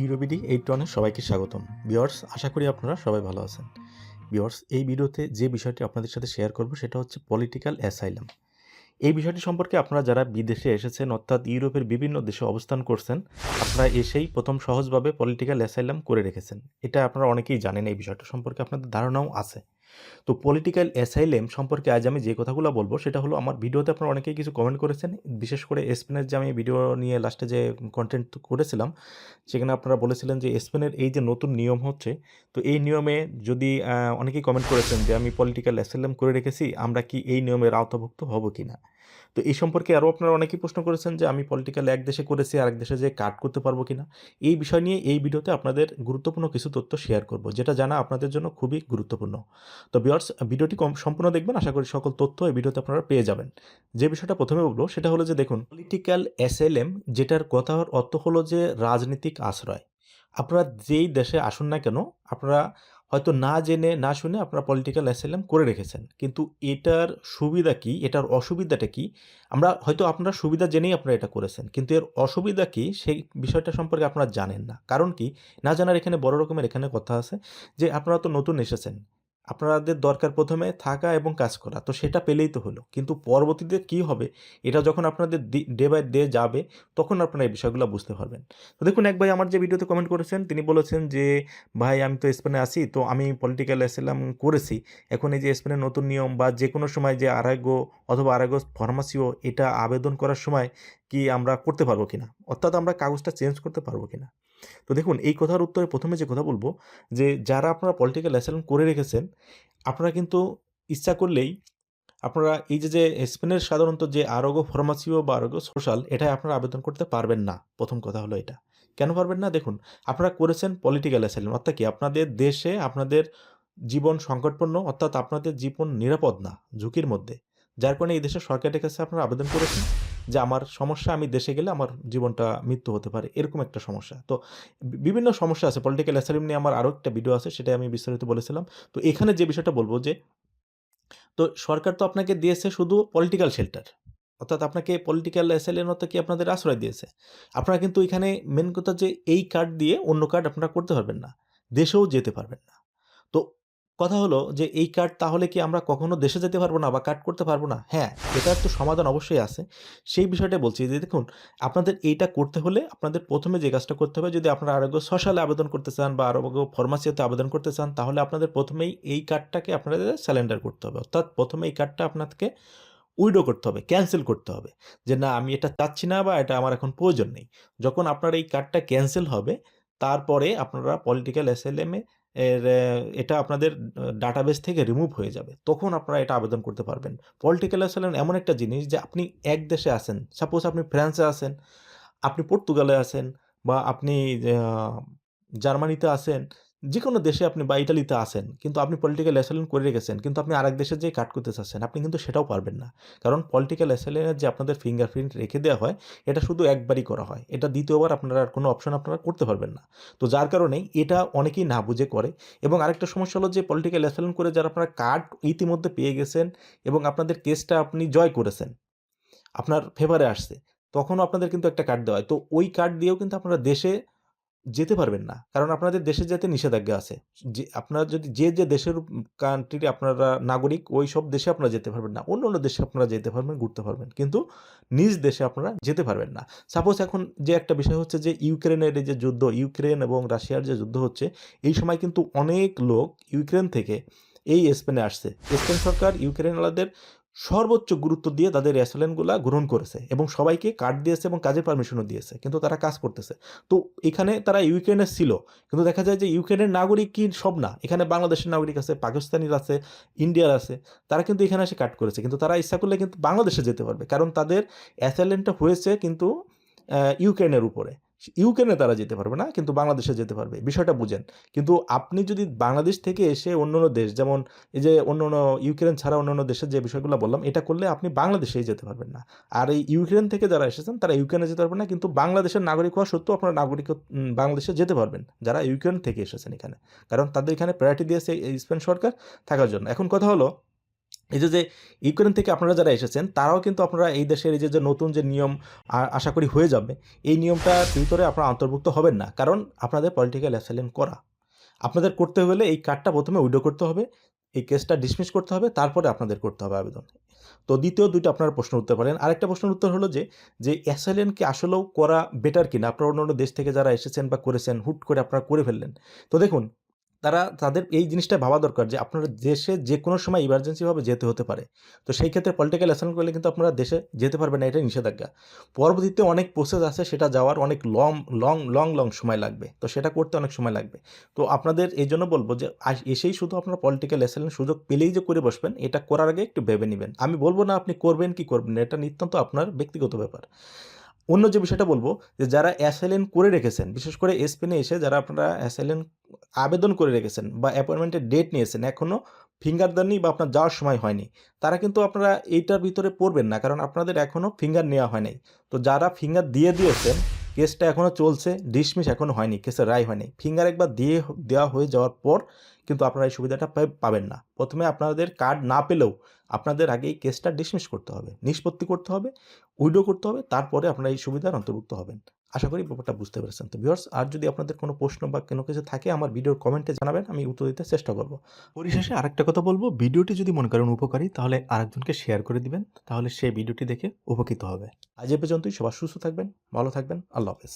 ইউরোবিডি eight ওয়ানে সবাইকে স্বাগতম। বিয়ার্স আশা করি আপনারা সবাই ভালো আছেন। বিয়ার্স এই ভিডিওতে যে বিষয়টি আপনাদের সাথে শেয়ার করব সেটা হচ্ছে পলিটিক্যাল অ্যাসাইলাম। এই বিষয়টি সম্পর্কে আপনারা যারা বিদেশে এসেছেন, অর্থাৎ ইউরোপের বিভিন্ন দেশে অবস্থান করছেন, আপনারা এসেই প্রথম সহজভাবে পলিটিক্যাল অ্যাসাইলাম করে রেখেছেন। এটা আপনারা অনেকেই জানেন এই বিষয়টা সম্পর্কে, আপনাদের ধারণাও আছে। তো পলিটিক্যাল অ্যাসাইলেম সম্পর্কে আজ আমি যে কথাগুলো বলব, সেটা হলো আমার ভিডিওতে আপনারা অনেকেই কিছু কমেন্ট করেছেন। বিশেষ করে স্পেনের যে আমি ভিডিও নিয়ে লাস্টে যে কন্টেন্ট করেছিলাম, সেখানে আপনারা বলেছিলেন যে স্পেনের এই যে নতুন নিয়ম হচ্ছে, তো এই নিয়মে যদি অনেকেই কমেন্ট করেছেন যে আমি পলিটিক্যাল অ্যাসাইলেম করে রেখেছি, আমরা কি এই নিয়মের আওতাভুক্ত হব কি না তো এই সম্পর্কে আরও আপনারা অনেকেই প্রশ্ন করেছেন যে আমি পলিটিক্যাল এক দেশে করেছি, আরেক দেশে যে কাট করতে পারব কি না এই বিষয় নিয়ে এই ভিডিওতে আপনাদের গুরুত্বপূর্ণ কিছু তথ্য শেয়ার করব, যেটা জানা আপনাদের জন্য খুবই গুরুত্বপূর্ণ। তো বিয়ার্স ভিডিওটি কম সম্পূর্ণ দেখবেন, আশা করি সকল তথ্য এই ভিডিওতে আপনারা পেয়ে যাবেন। যে বিষয়টা প্রথমে বলব, সেটা হলো যে দেখুন পলিটিক্যাল এসএলএম যেটার কথার অর্থ হলো যে রাজনৈতিক আশ্রয়। আপনারা যেই দেশে আসুন না কেন, আপনারা হয়তো না জেনে, না শুনে আপনারা পলিটিক্যাল অ্যাসাইলাম করে রেখেছেন। কিন্তু এটার সুবিধা কি? এটার অসুবিধাটা কি? আমরা হয়তো আপনারা সুবিধা জেনেই আপনারা এটা করেছেন, কিন্তু এর অসুবিধা কি? সেই বিষয়টা সম্পর্কে আপনারা জানেন না। কারণ কি? না জানার এখানে বড় রকমের এখানে কথা আছে যে আপনারা তো নতুন এসেছেন। আপনাদের দরকার প্রথমে থাকা এবং কাজ করা। তো সেটা পেলেই তো হলো। কিন্তু পরবর্তীতে কি হবে? এটা যখন আপনাদের ডে বাই ডে যাবে, তখন আপনারা এই বিষয়গুলো বুঝতে পারবেন। তো দেখুন, এক ভাই আমার যে ভিডিওতে কমেন্ট করেছেন, তিনি বলেছেন যে, ভাই, আমি তো স্পেনে আসি তো আমি পলিটিক্যাল অ্যাসাইলাম করেছি। এখন এই যে স্পেনের নতুন নিয়ম বা যে কোনো সময় যে আরোগ্য অথবা আরোগ্য ফার্মাসিও এটা আবেদন করার সময় কি আমরা করতে পারব কিনা? অর্থাৎ আমরা কাগজটা চেঞ্জ করতে পারব কিনা? তো দেখুন, এই কথার উত্তরে প্রথমে যে কথা বলব, যে যারা আপনারা পলিটিক্যাল অ্যাসাইলাম করে রেখেছেন, আপনারা কিন্তু ইচ্ছা করলেই আপনারা এই যে যে স্পেনের সাধারণত যে আরোগ্য ফার্মাসিও বা আরোগ্য সোশ্যাল, এটাই আপনারা আবেদন করতে পারবেন না। প্রথম কথা হলো এটা। কেন পারবেন না? দেখুন, আপনারা করেছেন পলিটিক্যাল অ্যাসাইলাম অর্থাৎ কি আপনাদের দেশে আপনাদের জীবন সংকটপূর্ণ, অর্থাৎ আপনাদের জীবন নিরাপদ না, ঝুঁকির মধ্যে। যার কারণে এই দেশের সরকারের কাছে আপনারা আবেদন করেছেন যে আমার সমস্যা, আমি দেশে গেলে আমার জীবনটা মৃত্যু হতে পারে, এরকম একটা সমস্যা। তো বিভিন্ন সমস্যা আছে। পলিটিক্যাল অ্যাসাইলাম নিয়ে আমার আরও একটা ভিডিও আছে সেটা আমি বিস্তারিত বলেছিলাম। তো এখানে যে বিষয়টা বলব যে, তো সরকার তো আপনাকে দিয়েছে শুধু পলিটিক্যাল শেল্টার অর্থাৎ আপনাকে পলিটিক্যাল অ্যাসাইলের মতো কি আপনাদের আশ্রয় দিয়েছে? আপনারা কিন্তু এখানে মেন কথা যে, এই কার্ড দিয়ে অন্য কার্ড আপনারা করতে পারবেন না, দেশেও যেতে পারবেন না। তো কথা হলো যে, এই কার্ড তাহলে কি আমরা কখনো দেশে যেতে পারব না বা কার্ড করতে পারব না? হ্যাঁ এটার তো সমাধান অবশ্যই আছে। সেই বিষয়টা বলছি যে, দেখুন, আপনাদের এইটা করতে হলে আপনাদের প্রথমে যে কাজটা করতে হবে, যদি আপনারা আরোগ্য সোশ্যালে আবেদন করতে চান বা আরোগ্য ফার্মাসিতে আবেদন করতে চান, তাহলে আপনাদের প্রথমেই এই কার্ডটাকে আপনাদের স্যালেন্ডার করতে হবে। অর্থাৎ প্রথমে এই কার্ডটা আপনাকে উইডো করতে হবে ক্যান্সেল করতে হবে। যে, না, আমি এটা চাচ্ছি না বা এটা আমার এখন প্রয়োজন নেই। যখন আপনার এই কার্ডটা ক্যান্সেল হবে, তারপরে আপনারা পলিটিক্যাল এস এল এসএলএমে এর এটা আপনাদের ডাটাবেস থেকে রিমুভ হয়ে যাবে। তখন আপনারা এটা আবেদন করতে পারবেন। পলিটিক্যাল অ্যাসাইলাম এমন একটা জিনিস যে আপনি এক দেশে আছেন। সাপোজ আপনি ফ্রান্সে আছেন, আপনি পর্তুগালে আছেন বা আপনি জার্মানিতে আছেন যে কোনো দেশে আপনি বা ইটালিতে আসেন কিন্তু আপনি পলিটিক্যাল অ্যাসাইলেন্ট করে রেখেছেন, কিন্তু আপনি আরেক দেশে যেয়ে কাট করতে চাচ্ছেন, আপনি কিন্তু সেটাও পারবেন না। কারণ পলিটিক্যাল অ্যাসাইলেন্টের যে আপনাদের ফিঙ্গারপ্রিন্ট রেখে দেওয়া হয়, এটা শুধু একবারই করা হয়। এটা দ্বিতীয়বার আপনারা আর কোনো অপশন আপনারা করতে পারবেন না। তো যার কারণে এটা অনেকেই না বুঝে করে। এবং আরেকটা সমস্যা হলো যে পলিটিক্যাল অ্যাসাইলেন্ট করে যারা আপনারা কার্ড ইতিমধ্যে পেয়ে গেছেন এবং আপনাদের কেসটা আপনি জয় করেছেন, আপনার ফেভারে আসছে, তখনও আপনাদের কিন্তু একটা কার্ড দেওয়া হয়। তো ওই কার্ড দিয়েও কিন্তু আপনারা দেশে যেতে পারবেন না। কারণ আপনাদের দেশে যেতে নিষেধাজ্ঞা আছে। যে আপনারা যদি, যে যে দেশের কান্ট্রির আপনারা নাগরিক, ওই সব দেশে আপনারা যেতে পারবেন না। অন্য অন্য দেশে আপনারা যেতে পারবেন, ঘুরতে পারবেন। কিন্তু নিজ দেশে আপনারা যেতে পারবেন না। সাপোজ এখন যে একটা বিষয় হচ্ছে যে, ইউক্রেনের যে যুদ্ধ, ইউক্রেন এবং রাশিয়ার যে যুদ্ধ হচ্ছে, এই সময় কিন্তু অনেক লোক ইউক্রেন থেকে এই স্পেনে আসছে। স্পেন সরকার ইউক্রেনওয়ালাদের সর্বোচ্চ গুরুত্ব দিয়ে তাদের অ্যাসেলেনগুলা গ্রহণ করেছে এবং সবাইকে কার্ড দিয়েছে এবং কাজের পারমিশনও দিয়েছে, কিন্তু তারা কাজ করতেছে। তো এখানে তারা ইউক্রেনের ছিল, কিন্তু দেখা যায় যে ইউক্রেনের নাগরিক কি সব না। এখানে বাংলাদেশের নাগরিক আছে, পাকিস্তানির আছে, ইন্ডিয়ার আছে, তারা কিন্তু এখানে এসে কাট করেছে, কিন্তু তারা ইচ্ছা করলে কিন্তু বাংলাদেশে যেতে পারবে, কারণ তাদের অ্যাসাইলেন্টটা হয়েছে কিন্তু ইউক্রেনের উপরে। ইউক্রেনে তারা যেতে পারবে না, কিন্তু বাংলাদেশে যেতে পারবে। বিষয়টা বুঝেন। কিন্তু আপনি যদি বাংলাদেশ থেকে এসে অন্য অন্য দেশ, যেমন এই যে অন্য অন্য ইউক্রেন ছাড়া অন্য অন্য দেশের যে বিষয়গুলো বললাম, এটা করলে আপনি বাংলাদেশেই যেতে পারবেন না। আর এই ইউক্রেন থেকে যারা এসেছেন, তারা ইউক্রেনে যেতে পারবেন না, কিন্তু বাংলাদেশের নাগরিক হওয়া সত্ত্বেও আপনারা নাগরিক বাংলাদেশে যেতে পারবেন, যারা ইউক্রেন থেকে এসেছেন এখানে। কারণ তাদের এখানে প্রায়োরিটি দিয়েছে স্পেন সরকার থাকার জন্য। এখন কথা হলো এই যে যে ইউক্রেন থেকে আপনারা যারা এসেছেন, তারাও কিন্তু আপনারা এই দেশের এই যে নতুন যে নিয়ম আশা করি হয়ে যাবে, এই নিয়মটার ভিতরে আপনারা অন্তর্ভুক্ত হবেন না। কারণ আপনাদের পলিটিক্যাল অ্যাসাইলেন্ট করা। আপনাদের করতে হলে এই কার্ডটা প্রথমে উইডো করতে হবে, এই কেসটা ডিসমিস করতে হবে, তারপরে আপনাদের করতে হবে আবেদন। তো দ্বিতীয় দুইটা আপনারা প্রশ্ন উঠতে পারেন। আরেকটা প্রশ্নের উত্তর হলো যে যে অ্যাসাইলেন্ট কি আসলেও করা বেটার কিনা? আপনারা অন্য অন্য দেশ থেকে যারা এসেছেন বা করেছেন, হুট করে আপনারা করে ফেললেন। তো দেখুন তারা তাদের এই জিনিসটা ভাবা দরকার যে আপনারা দেশে যে কোনো সময় ইমার্জেন্সিভাবে যেতে হতে পারে। তো সেই ক্ষেত্রে পলিটিক্যাল অ্যাসাইন করলে কিন্তু আপনারা দেশে যেতে পারবেন না এটা নিষেধাজ্ঞা। পরবর্তীতে অনেক প্রসেস আছে, সেটা যাওয়ার অনেক লং লং লং লং সময় লাগবে। তো সেটা করতে অনেক সময় লাগবে। তো আপনাদের এই জন্য বলব যে এসেই শুধু আপনারা পলিটিক্যাল অ্যাসাইলেন্ট সুযোগ পেলেই যে করে বসবেন, এটা করার আগে একটু ভেবে নেবেন। আমি বলব না আপনি করবেন কি করবেন এটা নিতান্ত আপনার ব্যক্তিগত ব্যাপার। অন্য যে বিষয়টা বলব, যে যারা অ্যাসাইলেন করে রেখেছেন, বিশেষ করে স্পেনে এসে যারা আপনারা অ্যাসাইলেন আবেদন করে রেখেছেন বা অ্যাপয়েন্টমেন্টের ডেট নিয়েছেন এখনও ফিঙ্গার দেননি বা আপনার যাওয়ার সময় হয়নি, তারা কিন্তু আপনারা এইটার ভিতরে পড়বেন না, কারণ আপনাদের এখনও ফিঙ্গার নেওয়া হয় নাই। তো যারা ফিঙ্গার দিয়ে দিয়েছেন কেসটা এখনও চলছে, ডিসমিস এখনও হয়নি, কেসের রায় হয়নি। ফিঙ্গার একবার দিয়ে দেওয়া হয়ে যাওয়ার পর কিন্তু আপনারা এই সুবিধাটা পাবেন না। প্রথমে আপনাদের কার্ড না পেলেও আপনাদের আগে এই কেসটা ডিসমিস করতে হবে, নিষ্পত্তি করতে হবে উইডো করতে হবে, তারপরে আপনারা এই সুবিধার অন্তর্ভুক্ত হবেন। আশা করি ব্যাপারটা বুঝতে পেরেছেন। তো ভিউয়ার্স আর যদি আপনাদের কোনো প্রশ্ন বা কোনো কিছু থাকে, আমার ভিডিওর কমেন্টে জানাবেন, আমি উত্তর দিতে চেষ্টা করব। পরিশেষে আরেকটা কথা বলব, ভিডিওটি যদি মনে করেন উপকারী, তাহলে আরেকজনকে শেয়ার করে দিবেন, তাহলে সেই ভিডিওটি দেখে উপকৃত হবে। আজ এ পর্যন্তই সবার সুস্থ থাকবেন, ভালো থাকবেন, আল্লাহ হাফেজ।